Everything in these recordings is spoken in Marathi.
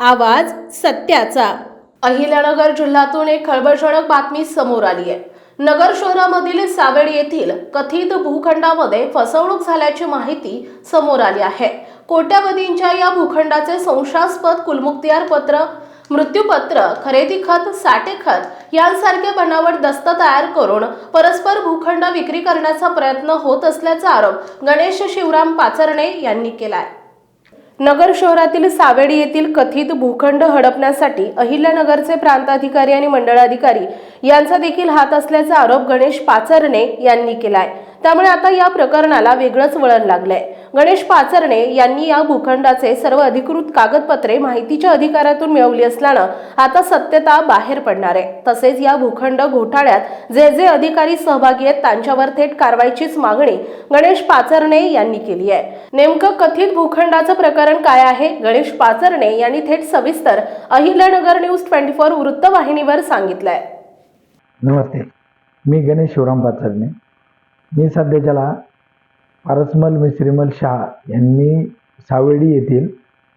आवाज सत्याचा. अहिल्यानगर जिल्ह्यातून एक खळबळजनक बातमी समोर आली आहे. नगर शहरामधील सावेड येथील कथित भूखंडामध्ये फसवणूक झाल्याची माहिती समोर आली आहे. कोट्यावधींच्या या भूखंडाचे संशयास्पद कुलमुक्तियार पत्र मृत्यूपत्र खरेदी खत साठे खत यांसारखे बनावट दस्त तयार करून परस्पर भूखंड विक्री करण्याचा प्रयत्न होत असल्याचा आरोप गणेश शिवराम पाचरणे यांनी केलाय. नगर शहरातील सावेडी येथील कथित भूखंड हडपण्यासाठी अहिल्यानगरचे प्रांताधिकारी आणि मंडळाधिकारी यांचा देखील हात असल्याचा आरोप गणेश पाचरणे यांनी केलाय. त्यामुळे आता या प्रकरणाला वेगळंच वळण लागलंय. गणेश पाचरणे यांनी या भूखंडाचे सर्व अधिकृत कागदपत्रे माहितीच्या अधिकारातून मिळवली असल्यानं आता सत्यता बाहेर पडणार आहे. तसेच या भूखंड घोटाळ्यात जे जे अधिकारी सहभागी आहेत त्यांच्यावर थेट कारवाईचीच मागणी गणेश पाचरणे यांनी केली आहे. नेमकं कथित भूखंडाचं प्रकरण काय आहे? गणेश पाचरणे यांनी थेट सविस्तर अहिल्यानगर न्यूज ट्वेंटी फोर वृत्तवाहिनीवर सांगितलंय. नमस्ते. मी गणेश शिवराम पाचरणे. मी सध्याच्याला पारसमल मिश्रीमल शाह यांनी सावेडी येथील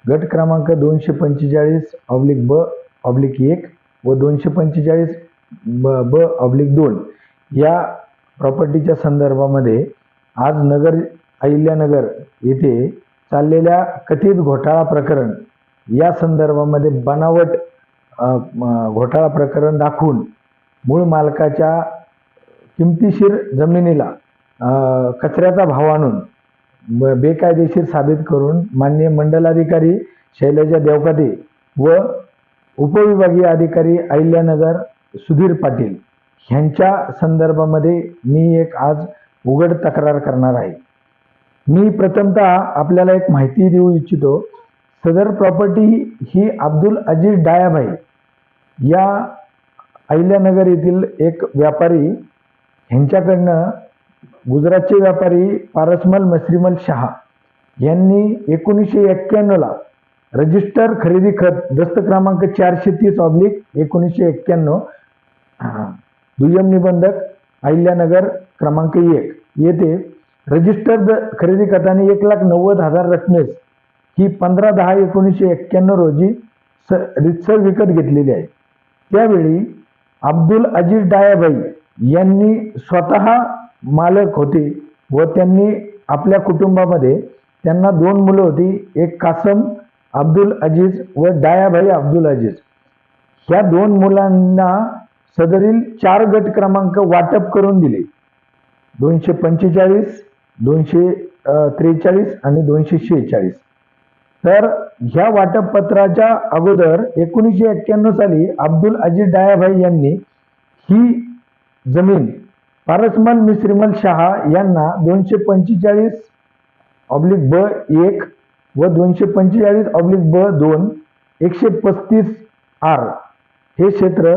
गट क्रमांक दोनशे पंचेचाळीस ऑब्लिक ब ऑब्लिक एक व दोनशे पंचेचाळीस ब ब ऑब्लिक दोन या प्रॉपर्टीच्या संदर्भामध्ये आज नगर अहिल्यानगर येथे चाललेल्या कथित घोटाळा प्रकरण या संदर्भामध्ये बनावट घोटाळा प्रकरण दाखवून मूळ मालकाच्या किमतीशीर जमिनीला कचऱ्याचा भाव आणून ब- बेकायदेशीर साबित करून माननीय मंडलाधिकारी शैलजा देवकाते व उपविभागीय अधिकारी अहिल्यानगर सुधीर पाटील ह्यांच्या संदर्भामध्ये मी एक आज उघड तक्रार करणार आहे. मी प्रथमतः आपल्याला एक माहिती देऊ इच्छितो. सदर प्रॉपर्टी ही अब्दुल अजीज डायाभाई या अहिल्यानगर येथील एक व्यापारी ह्यांच्याकडनं गुजरातचे व्यापारी पारसमल मश्रीमल शहा यांनी एकोणीसशे एक्क्याण्णवला रजिस्टर खरेदी खत दस्त क्रमांक चारशे तीस ऑब्लिक एकोणीसशे एक्क्याण्णव दुय्यम निबंधक अहिल्यानगर क्रमांक एक. येथे रजिस्टर द खरेदी खताने एक लाख नव्वद हजार रकमेस ही पंधरा दहा एकोणीसशे एक्क्याण्णव रोजी स रितसर विकत घेतलेली आहे. त्यावेळी अब्दुल अजीज डायाबाई यांनी स्वतः मालक होते व त्यांनी आपल्या कुटुंबामध्ये त्यांना दोन मुलं होती एक कासम अब्दुल अजीज व डायाभाई अब्दुल अजीज. ह्या दोन मुलांना सदरील चार गट क्रमांक वाटप करून दिले. दोनशे पंचेचाळीस दोनशे त्रेचाळीस आणि दोनशे शेहेचाळीस. तर ह्या वाटपपत्राच्या अगोदर एकोणीसशे एक्क्याण्णव साली अब्दुल अजीज डायाभाई यांनी ही जमीन पारसमल मिश्रीमल शहा यांना दोनशे पंचेचाळीस ऑब्लिक ब एक व दोनशे पंचेचाळीस ऑब्लिक ब दोन एकशे पस्तीस आर हे क्षेत्र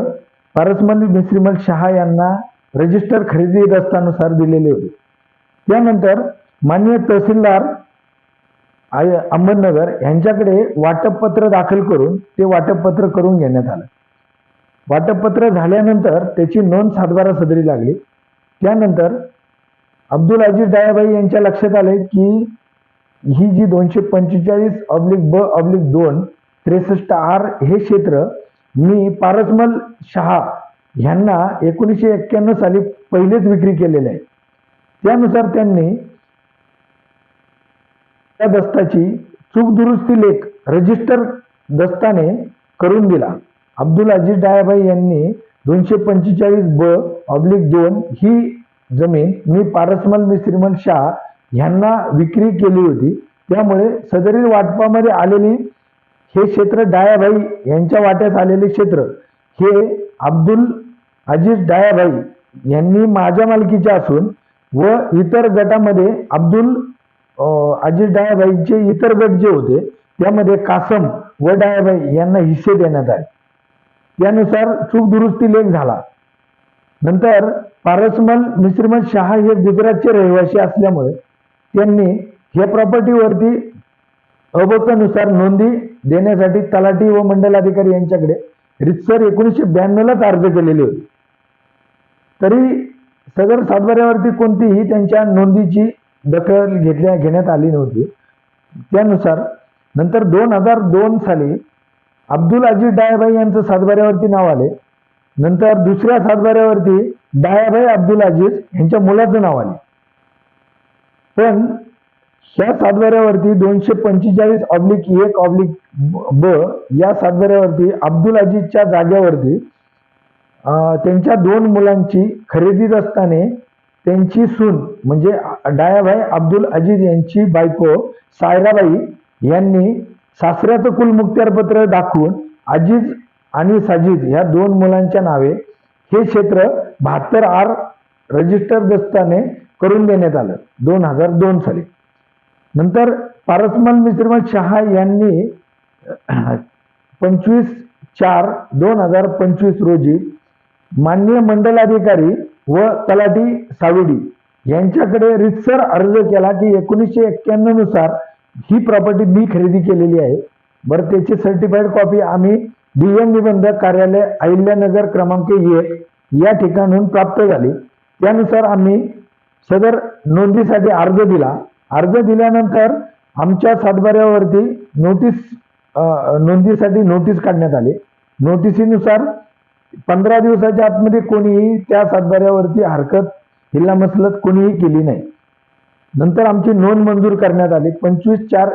पारसमल मिश्रीमल शहा यांना रजिस्टर खरेदी दस्तानुसार दिलेले होते. त्यानंतर माननीय तहसीलदार आय अहमदनगर यांच्याकडे वाटपपत्र दाखल करून ते वाटपपत्र करून घेण्यात आलं. वाटपपत्र झाल्यानंतर त्याची नोंद सातबारा सदरी लागली. त्यानंतर अब्दुल अजीज डायाबाई यांच्या लक्षात आले की ही जी दोनशे पंचेचाळीस ऑब्लिक ब ऑब्लिक दोन त्रेसष्ट आर हे क्षेत्र मी पारसमल शहा ह्यांना एकोणीसशे एक्क्याण्णव साली पहिलेच विक्री केलेले आहे. त्यानुसार त्यांनी त्या दस्ताची चूक दुरुस्ती लेख रजिस्टर दस्ताने करून दिला. अब्दुल अजीज डायाबाई यांनी दोनशे पंचेचाळीस ब ऑब्लिक दोन ही जमीन मी पारसमल मिश्रीमल शाह ह्यांना विक्री केली होती. त्यामुळे सदरील वाटपामध्ये आलेली हे क्षेत्र डायाबाई यांच्या वाट्यास आलेले क्षेत्र हे अब्दुल अजीज डायाबाई यांनी माझ्या मालकीचे असून व इतर गटामध्ये अब्दुल अं, अजीज डायाबाईंचे इतर गट जे होते त्यामध्ये कासम व डायाबाई यांना हिस्से देण्यात आले. त्यानुसार चूक दुरुस्ती लेख झाला. नंतर पारसमल मिश्रमल शहा हे गुजरातचे रहिवासी असल्यामुळे त्यांनी या प्रॉपर्टीवरती अबकानुसार नोंदी देण्यासाठी तलाठी व मंडलाधिकारी यांच्याकडे रितसर एकोणीसशे ब्याण्णवलाच अर्ज केलेले होते. तरी सदर सातबाऱ्यावरती कोणतीही त्यांच्या नोंदीची दखल घेतल्या घेण्यात आली नव्हती. त्यानुसार नंतर दोन हजार दोन साली अब्दुल अजीज डायाबाई यांचं सातबाऱ्यावरती नाव आले. नंतर दुसऱ्या सातबाऱ्यावरती डायाबाई अब्दुल अजीज यांच्या मुलाचं नाव आले. पण ह्या सातबाऱ्यावरती दोनशे पंचेचाळीस ऑब्लिक एक ऑब्लिक ब या सातबाऱ्यावरती अब्दुल अजीजच्या जागेवरती अं, त्यांच्या दोन मुलांची खरेदीत असताना त्यांची सून म्हणजे डायाभाई अब्दुल अजीज यांची बायको सायराबाई यांनी सासऱ्याचं कुलमुक्त्यारपत्र दाखवून अजीज आणि साजिद ह्या दोन मुलांच्या नावे हे क्षेत्र बहात्तर आर रजिस्टर दस्ताने करून देण्यात आलं दोन हजार दोन साली. नंतर पारसमल मिश्रमल शहा यांनी पंचवीस चार दोन हजार पंचवीस रोजी माननीय मंडलाधिकारी व तलाठी सावेडी यांच्याकडे रितसर अर्ज केला की एकोणीसशे एक्क्याण्णवनुसार ही प्रॉपर्टी मी खरेदी केलेली आहे. बरं त्याची सर्टिफाईड कॉपी आम्ही डीएम निबंधक कार्यालय अहिल्यानगर क्रमांक एक या ठिकाणून प्राप्त झाली. त्यानुसार आम्ही सदर नोंदीसाठी अर्ज दिला. अर्ज दिल्यानंतर आमच्या सातबाऱ्यावरती नोटीस नोंदीसाठी नोटीस काढण्यात आली. नोटिसीनुसार पंधरा दिवसाच्या आतमध्ये कोणीही त्या सातबाऱ्यावरती हरकत हिल्ला मसलत कोणीही केली नाही. नंतर आमची नोंद मंजूर करण्यात आली. पंचवीस चार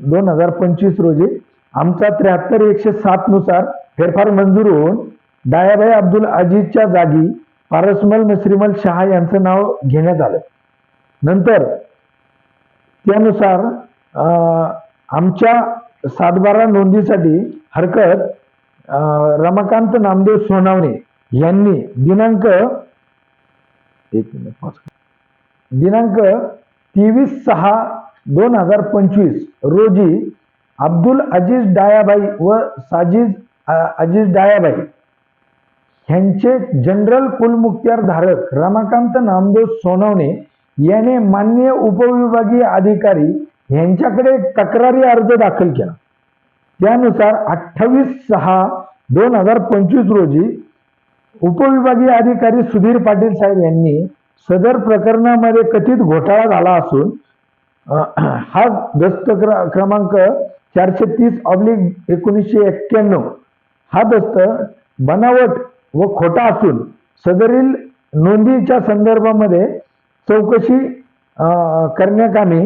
दोन हजार पंचवीस रोजी आमचा त्र्याहत्तर एकशे सातनुसार फेरफार मंजूर होऊन डायाबाई अब्दुल अजीजच्या जागी पारसमल मिश्रीमल शहा यांचं नाव घेण्यात आलं. नंतर त्यानुसार अं, आमच्या सातबारा नोंदीसाठी हरकत रमाकांत नामदेव सोनावणे यांनी दिनांक एक मिनिट दिनांक तेवीस सहा दोन हजार पंचवीस रोजी अब्दुल अजीज डायाबाई व साजिज अजीज डायाबाई ह्यांचे जनरल कुलमुख्तार धारक रमाकांत नामदेव सोनवणे याने मान्य उपविभागीय अधिकारी यांच्याकडे तक्रारी अर्ज दाखल केला. त्यानुसार अठ्ठावीस सहा दोन हजार पंचवीस रोजी उपविभागीय अधिकारी सुधीर पाटील साहेब यांनी सदर प्रकरणामध्ये कथित घोटाळा झाला असून हा दस्त क्र क्रमांक चारशे तीस ऑब्लिक एकोणीसशे एक्क्याण्णव हा दस्त बनावट व खोटा असून सदरील नोंदीच्या संदर्भामध्ये चौकशी करण्याकामी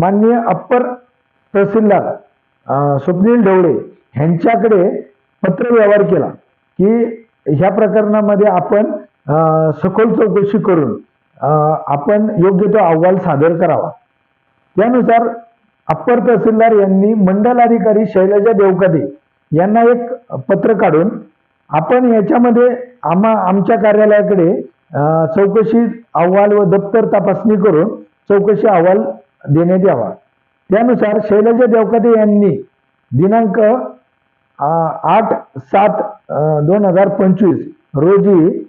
माननीय अप्पर तहसीलदार स्वप्नील ढवळे ह्यांच्याकडे पत्रव्यवहार केला की ह्या प्रकरणामध्ये आपण सखोल चौकशी करून आपण योग्य तो अहवाल सादर करावा. त्यानुसार अप्पर तहसीलदार यांनी मंडलाधिकारी शैलजा देवकादे यांना एक पत्र काढून आपण याच्यामध्ये आम्हा आमच्या कार्यालयाकडे चौकशी अहवाल व दप्तर तपासणी करून चौकशी अहवाल देण्यात यावा. त्यानुसार शैलजा देवकाते यांनी दिनांक आठ सात दोन हजार पंचवीस रोजी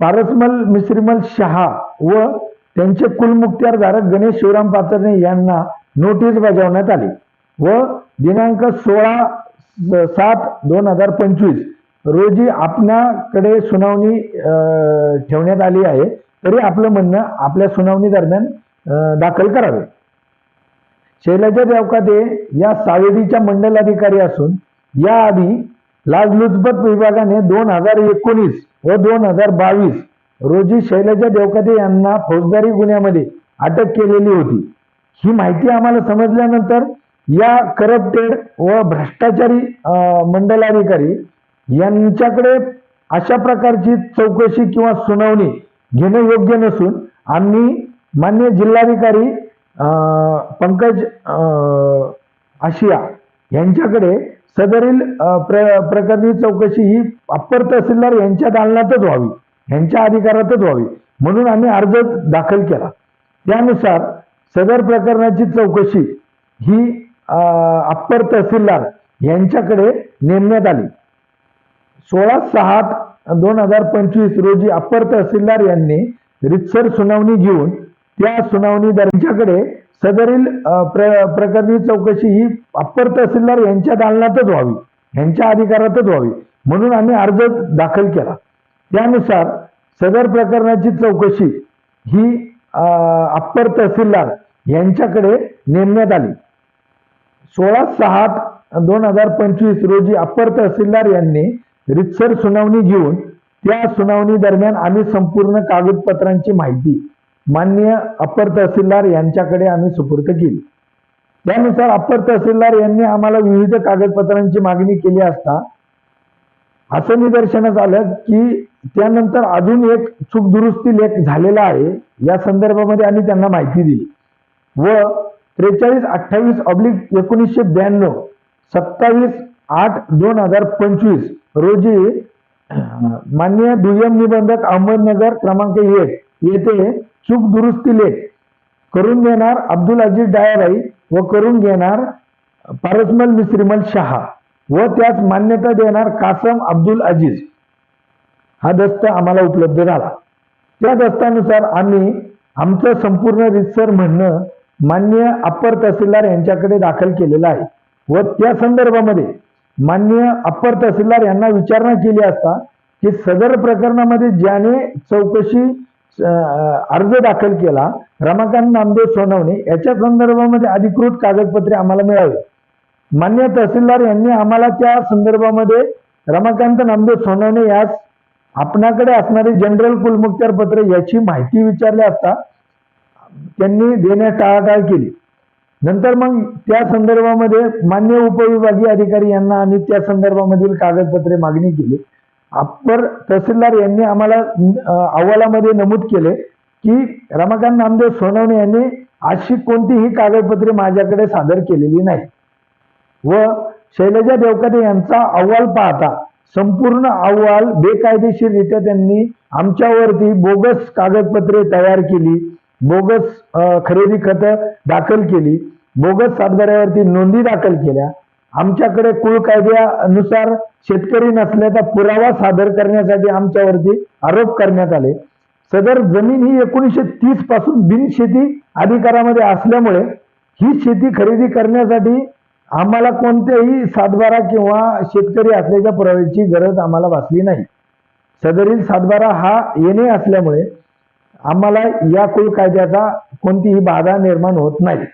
पारसमल मिश्रीमल शहा व त्यांचे कुलमुक्त्यारधारक गणेश शिवराम पाचरणे यांना नोटीस बजावण्यात आली व दिनांक सोळा सात दोन हजार पंचवीस रोजी आपणाकडे सुनावणी अं, ठेवण्यात आली आहे तरी आपलं म्हणणं आपल्या सुनावणी दरम्यान दाखल करावे. शैलजा देवकाते या सावेडीच्या मंडलाधिकारी असून याआधी लाचलुचपत विभागाने दोन हजार एकोणीस व दोन हजार बावीस रोजी शैलजा देवकाते यांना फौजदारी गुन्ह्यामध्ये अटक केलेली होती. ही माहिती आम्हाला समजल्यानंतर या करप्टेड व भ्रष्टाचारी अं, मंडलाधिकारी यांच्याकडे अशा प्रकारची चौकशी किंवा सुनावणी घेणं योग्य नसून आम्ही मान्य जिल्हाधिकारी पंकज आशिया यांच्याकडे सदरील प्र प्रकरणी चौकशी ही अप्पर तहसीलदार यांच्या दालनातच व्हावी यांच्या अधिकारातच व्हावी म्हणून आम्ही अर्ज दाखल केला. त्यानुसार सदर प्रकरणाची चौकशी ही अप्पर तहसीलदार यांच्याकडे नेमण्यात आली. सोळा सहा दोन हजार पंचवीस रोजी अप्पर तहसीलदार यांनी रितसर सुनावणी घेऊन त्या सुनावणी दरम्यानच्याकडे सदरील प्र प्रकरणी चौकशी ही अप्पर तहसीलदार यांच्या दालनातच व्हावी यांच्या अधिकारातच व्हावी म्हणून आम्ही अर्ज दाखल केला. त्यानुसार सदर प्रकरणाची चौकशी ही अप्पर तहसीलदार यांच्याकडे नेमण्यात आली. सोळा सहा दोन हजार पंचवीस रोजी अप्पर तहसीलदार यांनी रितसर सुनावणी घेऊन त्या सुनावणी दरम्यान आम्ही संपूर्ण कागदपत्रांची माहिती माननीय अपर तहसीलदार यांच्याकडे आम्ही सुपूर्द केली. त्यानुसार अप्पर तहसीलदार यांनी आम्हाला विविध कागदपत्रांची मागणी केली असता असं निदर्शनास आलं की त्यानंतर अजून एक चूक दुरुस्ती लेख झालेला आहे. या संदर्भामध्ये आम्ही त्यांना माहिती दिली. व त्रेचाळीस अठ्ठावीस ऑब्लिक एकोणीसशे ब्याण्णव सत्तावीस आठ दोन हजार पंचवीस रोजी मान्य दुय्यम निबंधक अहमदनगर क्रमांक एक येथे चूक दुरुस्ती लेख करून देणार अब्दुल अजीज डायराई व करून घेणार पारसमल मिश्रीमल शहा व त्यास मान्यता देणार कासम अब्दुल अजीज. हा दस्त आम्हाला उपलब्ध झाला. त्या दस्तानुसार आम्ही आमचं संपूर्ण रितसर म्हणणं मान्य अप्पर तहसीलदार यांच्याकडे दाखल केलेलं आहे व त्या संदर्भामध्ये माननीय अप्पर तहसीलदार यांना विचारणा केली असता की सदर प्रकरणामध्ये ज्याने चौकशी अर्ज दाखल केला रमाकांत नामदेव सोनवणे याच्या संदर्भामध्ये अधिकृत कागदपत्रे आम्हाला मिळावी. मान्य तहसीलदार यांनी आम्हाला त्या संदर्भामध्ये रमाकांत नामदेव सोनवणे यास आपणाकडे असणारे जनरल कुलमुख्तार पत्र याची माहिती विचारली असता त्यांनी देण्यास टाळाटाळ केली. नंतर मग त्या संदर्भामध्ये मान्य उपविभागीय अधिकारी यांना आम्ही त्या संदर्भामधील कागदपत्रे मागणी केली. अप्पर तहसीलदार यांनी आम्हाला अहवालामध्ये नमूद केले की रमाकांत नामदेव सोनवणे यांनी अशी कोणतीही कागदपत्रे माझ्याकडे सादर केलेली नाही. व शैलजा देवकाते यांचा अहवाल पाहता संपूर्ण अहवाल बेकायदेशीररित्या त्यांनी आमच्यावरती बोगस कागदपत्रे तयार केली. बोगस खरेदी खतं दाखल केली. बोगस सातबाऱ्यावरती नोंदी दाखल केल्या. आमच्याकडे कुळ कायद्यानुसार शेतकरी नसल्याचा पुरावा सादर करण्यासाठी आमच्यावरती आरोप करण्यात आले. सदर जमीन ही एकोणीसशे तीसपासून बिनशेती अधिकारामध्ये असल्यामुळे ही शेती खरेदी करण्यासाठी आम्हाला कोणत्याही सातबारा किंवा शेतकरी असल्याच्या पुराव्याची गरज आम्हाला भासली नाही. सदरील सातबारा हा येणे असल्यामुळे आम्हाला या कुल कायद्याचा कोणतीही बाधा निर्माण होत नाही.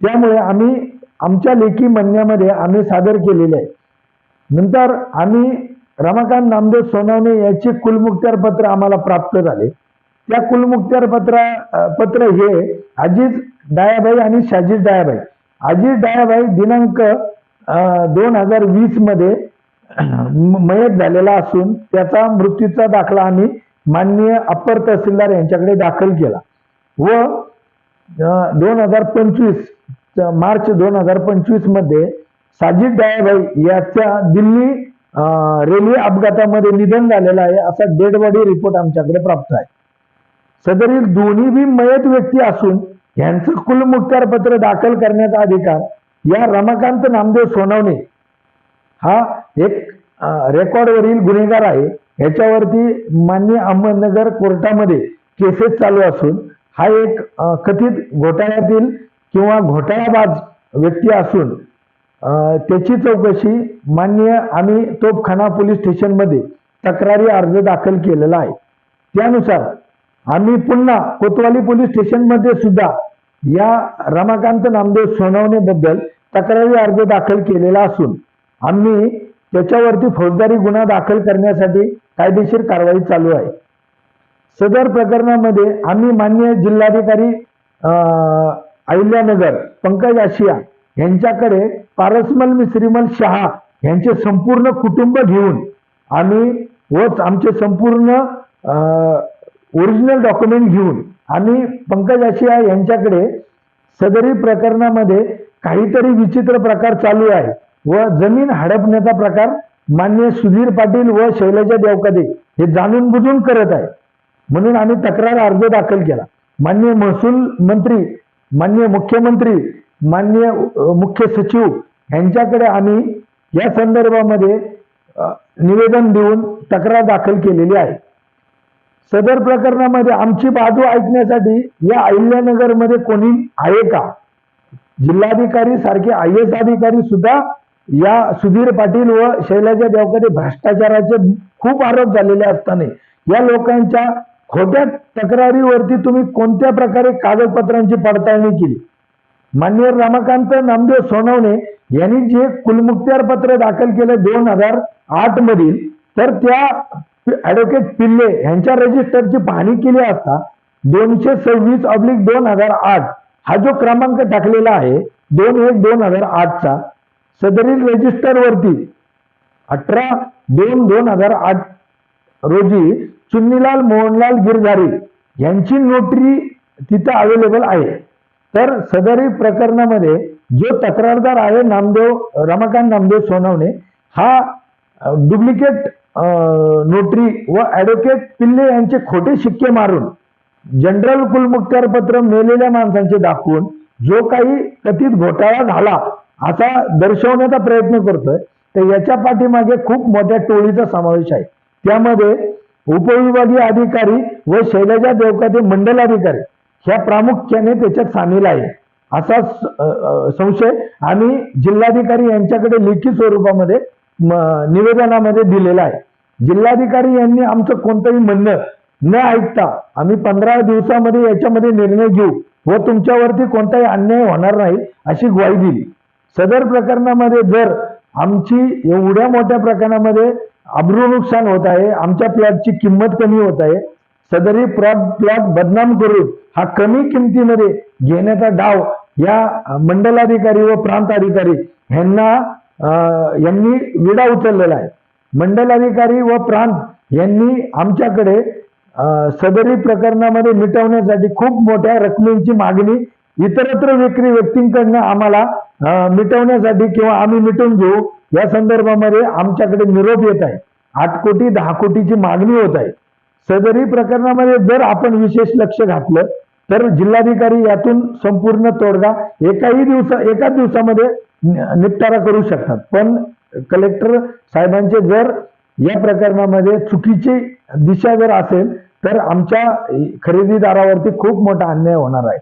त्यामुळे आम्ही आमच्या लेखी म्हणण्यामध्ये आम्ही सादर केलेले आहे. नंतर आम्ही रमाकांत नामदेव सोनवणे याचे कुलमुखत्यार पत्र आम्हाला प्राप्त झाले. त्या कुलमुखत्यार पत्रा पत्र हे अजिज डायाबाई आणि शाजीज डायाबाई. अजिज डायाबाई दिनांक दोन हजार वीसमध्ये मयत झालेला असून त्याचा मृत्यूचा दाखला आम्ही माननीय अप्पर तहसीलदार यांच्याकडे दाखल केला. व दोन हजार पंचवीस मार्च दोन हजार पंचवीसमध्ये साजिद डायाभाई याच्या दिल्ली रेल्वे अपघातामध्ये निधन झालेलं आहे असा डेड बॉडी रिपोर्ट आमच्याकडे प्राप्त आहे. सदरील दोन्ही बी मयत व्यक्ती असून यांचं कुलमुखत्यार पत्र दाखल करण्याचा अधिकार या रमाकांत नामदेव सोनवणे हा एक रेकॉर्डवरील गुन्हेगार आहे. याच्यावरती मान्य अहमदनगर कोर्टामध्ये केसेस चालू असून हा एक कथित घोटाळ्यातील किंवा घोटाळाबाज व्यक्ती असून त्याची चौकशी मान्य आम्ही तोपखाना पोलीस स्टेशनमध्ये तक्रारी अर्ज दाखल केलेला आहे. त्यानुसार आम्ही पुन्हा कोतवाली पोलीस स्टेशनमध्ये सुद्धा या रमाकांत नामदेव सोनवणेबद्दल तक्रारी अर्ज दाखल केलेला असून आम्ही त्याच्यावरती फौजदारी गुन्हा दाखल करण्यासाठी कायदेशीर कारवाई चालू आहे. सदर प्रकरणामध्ये आम्ही मान्य जिल्हाधिकारी अहिल्यानगर पंकज आशिया यांच्याकडे पारसमल मिश्रीमल शहा यांचे संपूर्ण कुटुंब घेऊन आम्ही वच आमचे संपूर्ण ओरिजिनल डॉक्युमेंट घेऊन आम्ही पंकज आशिया यांच्याकडे सदरी प्रकरणामध्ये काहीतरी विचित्र प्रकार चालू आहे व जमीन हडपण्याचा प्रकार मान्य सुधीर पाटील व शैलजा देवकदे हे जाणून बुजून करत आहे म्हणून आम्ही तक्रार अर्ज दाखल केला. मान्य महसूल मंत्री मान्य मुख्यमंत्री मान्य मुख्य सचिव यांच्याकडे आम्ही या संदर्भामध्ये निवेदन देऊन तक्रार दाखल केलेली आहे. सदर प्रकरणामध्ये आमची बाजू ऐकण्यासाठी या अहिल्यानगरमध्ये कोणी आहे का? जिल्हाधिकारी सारखे आय एस अधिकारी सुद्धा या सुधीर पाटील व शैलाजा देवकरे भ्रष्टाचाराचे खूप आरोप झालेले असताना या लोकांच्या खोट्या तक्रारीवरती तुम्ही कोणत्या प्रकारे कागदपत्रांची पडताळणी केली? मान्य रमाकांत नामदेव सोनवणे यांनी जे कुलमुक्त्यार पत्र दाखल केलं दोन हजार आठ मधील तर त्या ऍडव्होकेट पिल्ले यांच्या रजिस्टरची पाहणी केली असता दोनशे सव्वीस अब्लिक दोन हजार आठ हा जो क्रमांक टाकलेला आहे दोन एक दोन हजार आठचा सदरील रजिस्टरवरती अठरा दोन दोन हजार आठ रोजी चुन्नीलाल मोहनलाल गिरधारी यांची नोटरी तिथं अवेलेबल आहे. तर सदरी प्रकरणामध्ये जो तक्रारदार आहे नामदेव रमाकांत नामदेव सोनवणे हा डुप्लिकेट नोटरी व ॲडव्होकेट पिल्ले यांचे खोटे शिक्के मारून जनरल कुलमुक्त्यार पत्र मेलेल्या माणसांचे दाखवून जो काही कथित घोटाळा झाला असा दर्शवण्याचा प्रयत्न करतोय. तर याच्या पाठीमागे खूप मोठ्या टोळीचा समावेश आहे. त्यामध्ये उपविभागीय अधिकारी व शैलजा देवकाते मंडलाधिकारी ह्या प्रामुख्याने त्याच्यात सामील आहे. असा संशय आम्ही जिल्हाधिकारी यांच्याकडे लेखी स्वरूपामध्ये निवेदनामध्ये दिलेला आहे. जिल्हाधिकारी यांनी आमचं कोणतंही म्हणणं न ऐकता आम्ही पंधरा दिवसामध्ये याच्यामध्ये निर्णय घेऊ व तुमच्यावरती कोणताही अन्याय होणार नाही अशी ग्वाही दिली. सदर प्रकरणामध्ये जर आमची एवढ्या मोठ्या प्रकरणामध्ये अब्रू नुकसान होत आहे आमच्या प्लॉटची किंमत कमी होत आहे सदरी प्लॉट प्लॉट बदनाम करून हा कमी किमतीमध्ये घेण्याचा डाव या मंडलाधिकारी व प्रांत अधिकारी यांना यांनी विडा उचललेला आहे. मंडलाधिकारी व प्रांत यांनी आमच्याकडे सदरी प्रकरणामध्ये मिटवण्यासाठी खूप मोठ्या रकमेची मागणी इतरत्र विक्री व्यक्तींकडनं आम्हाला मिटवण्यासाठी किंवा आम्ही मिटवून घेऊ या संदर्भामध्ये आमच्याकडे निरोप येत आहे. आठ कोटी दहा कोटीची मागणी होत आहे. सदरी प्रकरणामध्ये जर आपण विशेष लक्ष घातलं तर जिल्हाधिकारी यातून संपूर्ण तोडगा एकाही दिवसा एकाच दिवसामध्ये निपटारा करू शकतात. पण कलेक्टर साहेबांचे जर या प्रकरणामध्ये चुकीची दिशा जर असेल तर आमच्या खरेदीदारावरती खूप मोठा अन्याय होणार आहे.